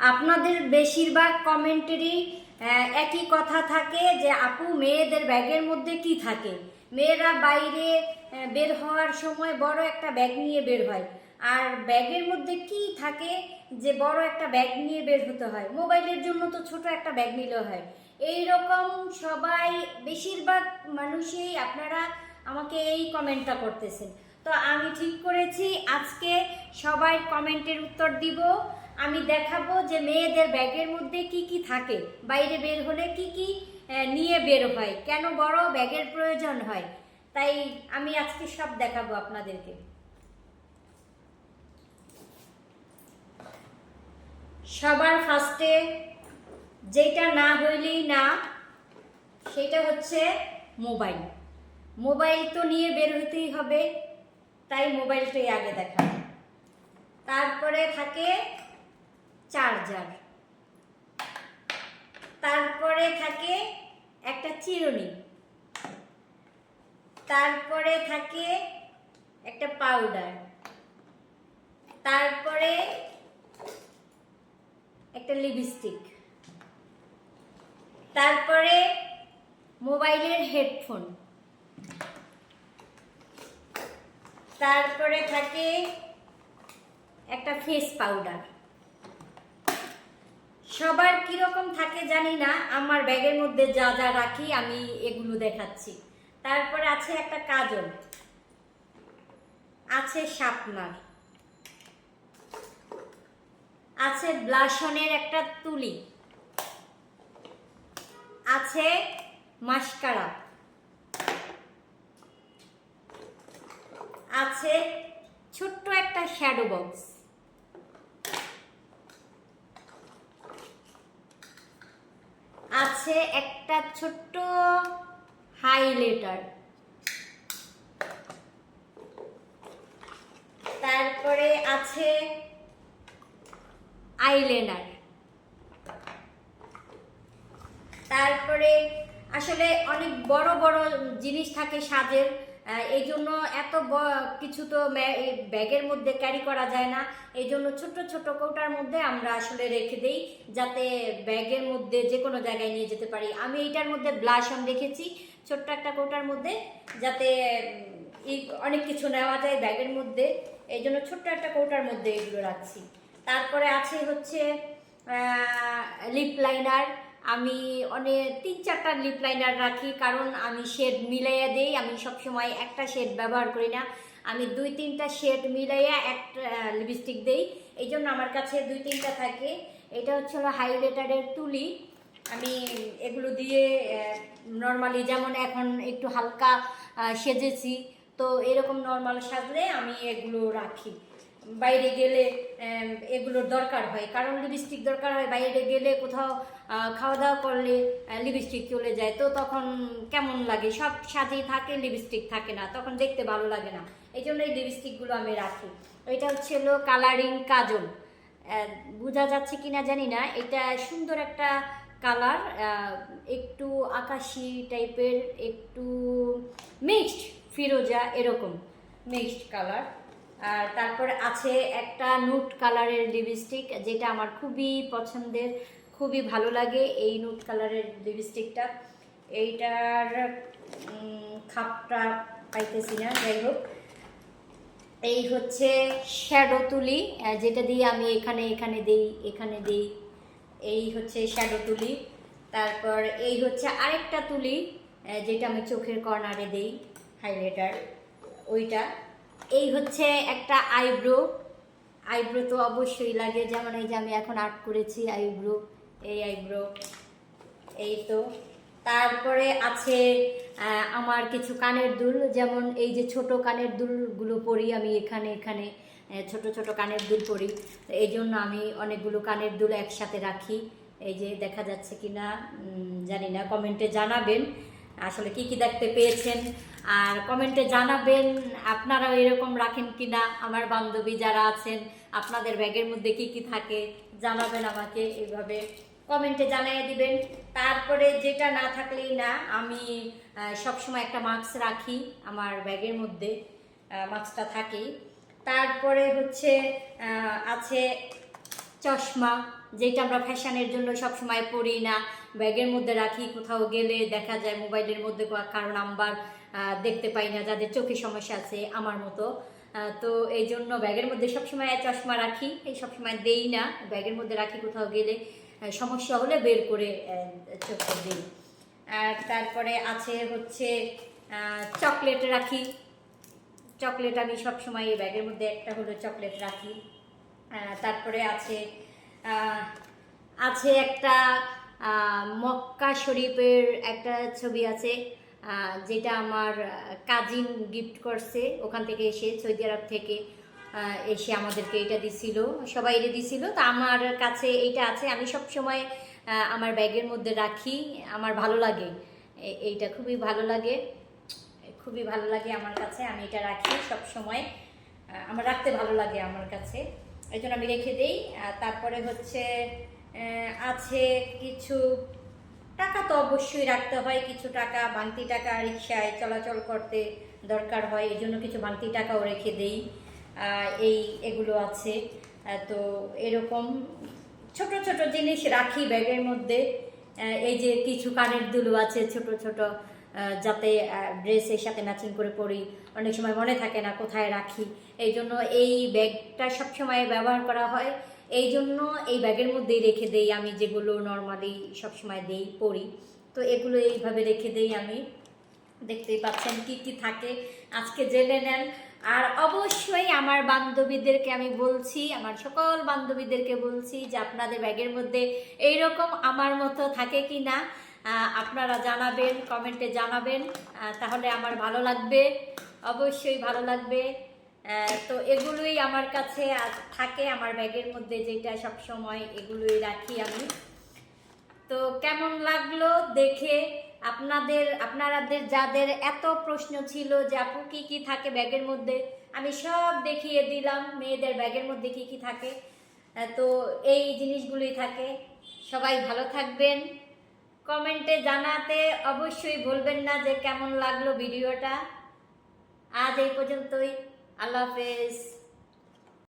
আপনাদের বেশিরভাগ কমেন্টেরই একই কথা থাকে যে, আপু, মেয়েদের ব্যাগের মধ্যে কি থাকে? মেয়েরা বাইরে বের হওয়ার সময় বড় একটা ব্যাগ নিয়ে বের হয়। আর ব্যাগের মধ্যে কি থাকে যে, বড় একটা ব্যাগ নিয়ে বের হতে হয়? মোবাইলের জন্য তো ছোট একটা ব্যাগ নিলে হয়। এই রকম সবাই, বেশিরভাগ মানুষই আপনারা আমাকে এই কমেন্টটা করতেছেন। তো আমি ঠিক করেছি, আজকে সবাই কমেন্টের উত্তর দিব। আমি দেখাবো যে মেয়েদের ব্যাগের মধ্যে কি কি থাকে, বাইরে বের হলে কি কি নিয়ে বের হয়, কেন বড় ব্যাগের প্রয়োজন হয়। তাই আমি আজকে সব দেখাবো আপনাদেরকে। সবার ফার্স্টে যেটা না হইলেই না, সেটা হচ্ছে মোবাইল। মোবাইল তো নিয়ে বের হতেই হবে, তাই মোবাইলটাই আগে দেখা তারপরে থাকে চার্জার। তারপরে থাকে একটা চিরুনি। তারপরে থাকে একটা পাউডার। তারপরে একটা লিপস্টিক। তারপরে মোবাইলের হেডফোন। তারপরে থাকে একটা ফেস পাউডার। সবার কীরকম থাকে জানি না, আমার ব্যাগের মধ্যে যা যা রাখি আমি এগুলো দেখাচ্ছি। তারপরে আছে একটা কাজল। আছে শার্পনার আছে ব্লাশনের একটা তুলি। আছে মাস্কারা। আছে ছোট্ট একটা শ্যাডো বক্স। আছে একটা ছোট্ট হাইলাইটার তারপরে আছে আইলেনার তারপরে আসলে অনেক বড় বড় জিনিস থাকে সাজের। এই জন্য এত কিছু তো ব্যাগের মধ্যে ক্যারি করা যায় না। এই জন্য ছোট ছোট কৌটার মধ্যে আমরা আসলে রেখে দেই, যাতে ব্যাগের মধ্যে যে কোনো জায়গায় নিয়ে যেতে পারি। আমি এইটার মধ্যে ব্লাশন রেখেছি ছোট্ট একটা কৌটার মধ্যে, যাতে অনেক কিছু নেওয়া যায় ব্যাগের মধ্যে। এই জন্য ছোট্ট একটা কৌটার মধ্যে এগুলো রাখছি। তারপরে আছে হচ্ছে লিপ লাইনার আমি অনেক তিন চারটা লিপ লাইনার রাখি, কারণ আমি শেড মিলাইয়া দেই, আমি সবসময় একটা শেড ব্যবহার করি না। আমি দুই তিনটা শেড মিলাইয়া একটা লিপস্টিক দেই। এই জন্য আমার কাছে দুই তিনটা থাকে। এটা হচ্ছে হলো হাইলাইটারের তুলি। আমি এগুলো দিয়ে নর্মালি যেমন এখন একটু হালকা সেজেছি, তো এরকম নর্মাল সাজলে আমি এগুলো রাখি। বাইরে গেলে এগুলোর দরকার হয়। কারণ লিপস্টিক দরকার হয়, বাইরে গেলে কোথাও খাওয়া দাওয়া করলে লিপস্টিক চলে যায়। তো তখন কেমন লাগে? সব সাথেই থাকে লিপস্টিক থাকে না। তখন দেখতে ভালো লাগে না। এই জন্য এই লিপস্টিকগুলো আমি রাখি। এটা হচ্ছে হলো কালারিং কাজল। বোঝা যাচ্ছে কি না জানি না। এটা সুন্দর একটা কালার একটু আকাশি টাইপের একটু মিক্সড ফিরোজা এরকম মিক্সড কালার আর তারপরে আছে একটা নুট কালারের লিপস্টিক, যেটা আমার খুবই পছন্দের, খুবই ভালো লাগে এই নুট কালারের লিপস্টিকটা। এইটার খাপটা পাইতেছি না, যাই হোক। এই হচ্ছে শ্যাডো তুলি যেটা দিয়ে আমি এখানে এখানে দেই এখানে দেই। এই হচ্ছে শ্যাডো তুলি। তারপর এই হচ্ছে আরেকটা তুলি যেটা আমি চোখের কর্নারে দেই হাইলাইটার ওইটা। এই হচ্ছে একটা আইব্রো। আইব্রো তো অবশ্যই লাগে, যেমন এই যে আমি এখন আর্ট করেছি, আইব্রো, এই আইব্রো, এই তো। তারপরে আছে আমার কিছু কানের দুল, যেমন এই যে ছোট কানের দুলগুলো পরি আমি এখানে এখানে ছোট ছোট কানের দুল পরি। এই জন্য আমি অনেকগুলো কানের দুল একসাথে রাখি। এই যে দেখা যাচ্ছে কি না জানি না, কমেন্টে জানাবেন। আসলে কি কি দেখতে পেয়েছেন? আর কমেন্টে জানাবেন, আপনারাও এরকম রাখেন কি না আমার বান্ধবী যারা আছেন, আপনাদের ব্যাগের মধ্যে কি কি থাকে? জানাবেন আমাকে, এইভাবে কমেন্টে জানিয়ে দিবেন। তারপরে যেটা না থাকলেই না, আমি সবসময় একটা মাস্ক রাখি আমার ব্যাগের মধ্যে মাস্কটা থাকেই। তারপরে হচ্ছে আছে চশমা, যেটা আমরা ফ্যাশনের জন্য সবসময় পরি না। ব্যাগের মধ্যে রাখি, কোথাও গেলে দেখা যায় মোবাইলের মধ্যে কারও নাম্বার দেখতে পাই না, যাদের চোখে সমস্যা আছে আমার মতো। তো এই জন্য ব্যাগের মধ্যে সবসময় চশমা রাখি, এই সবসময় দেই না। ব্যাগের মধ্যে রাখি, কোথাও গেলে সমস্যা হলে বের করে চোখে দিই। আর তারপরে আছে হচ্ছে চকলেট রাখি। চকলেট আমি সবসময় এই ব্যাগের মধ্যে একটা হলো চকলেট রাখি। তারপরে আছে আছে একটা মক্কা শরীফের একটা ছবি আছে যেটা আমার কাজিন গিফট করছে। ওখান থেকে এসে সৌদি আরব থেকে এসে আমাদেরকে এটা দিছিল। সবাই এটা দিছিল। তো আমার কাছে এইটা আছে। আমি সব সময় আমার ব্যাগের মধ্যে রাখি। আমার ভালো লাগে। এইটা খুবই ভালো লাগে। খুবই ভালো লাগে আমার কাছে। আমি এটা রাখি সব সময় আমার রাখতে ভালো লাগে আমার কাছে। এই জন্য আমি রেখে দিই। তারপরে হচ্ছে আছে কিছু টাকা তো অবশ্যই রাখতে হয়, কিছু টাকা ভাঙতি টাকা, রিক্সায় চলাচল করতে দরকার হয়, এই জন্য কিছু ভাঙতি টাকাও রেখে দেই এই এগুলো আছে তো এরকম ছোট ছোট জিনিস রাখি ব্যাগের মধ্যে এই যে কিছু কানের দুলু আছে ছোট ছোট যাতে ড্রেসের সাথে ম্যাচিং করে পরি, অনেক সময় মনে থাকে না কোথায় রাখি, এই জন্য এই ব্যাগটা সবসময় ব্যবহার করা হয় এই জন্য এই ব্যাগের মধ্যেই রেখে দেই আমি যেগুলো নর্মালি সবসময় দেই পড়ি তো এগুলো এইভাবে রেখে দেই আমি। দেখতেই পাচ্ছেন কি কি থাকে। আজকে জেনে নেন। আর অবশ্যই আমার বান্ধবীদেরকে আমি বলছি, আমার সকল বান্ধবীদেরকে বলছি যে আপনাদের ব্যাগের মধ্যে এইরকম আমার মতো থাকে কি না আপনারা জানাবেন কমেন্টে জানাবেন তাহলে আমার ভালো লাগবে। অবশ্যই ভালো লাগবে। তো এগুলোই আমার কাছে থাকে, আমার ব্যাগের মধ্যে যেটা সব সময় এগুলোই রাখি আমি। তো কেমন লাগল দেখে? আপনাদের, আপনারাদের যাদের এত প্রশ্ন ছিল যে আপু কি কি থাকে ব্যাগের মধ্যে, আমি সব দেখিয়ে দিলাম, মেয়েদের ব্যাগের মধ্যে কি কি থাকে। তো এই জিনিসগুলোই থাকে। সবাই ভালো থাকবেন। কমেন্টে জানাতে অবশ্যই বলবেন না যে কেমন লাগল ভিডিওটা। আজ এই পর্যন্তই। আল্লাহ হাফেজ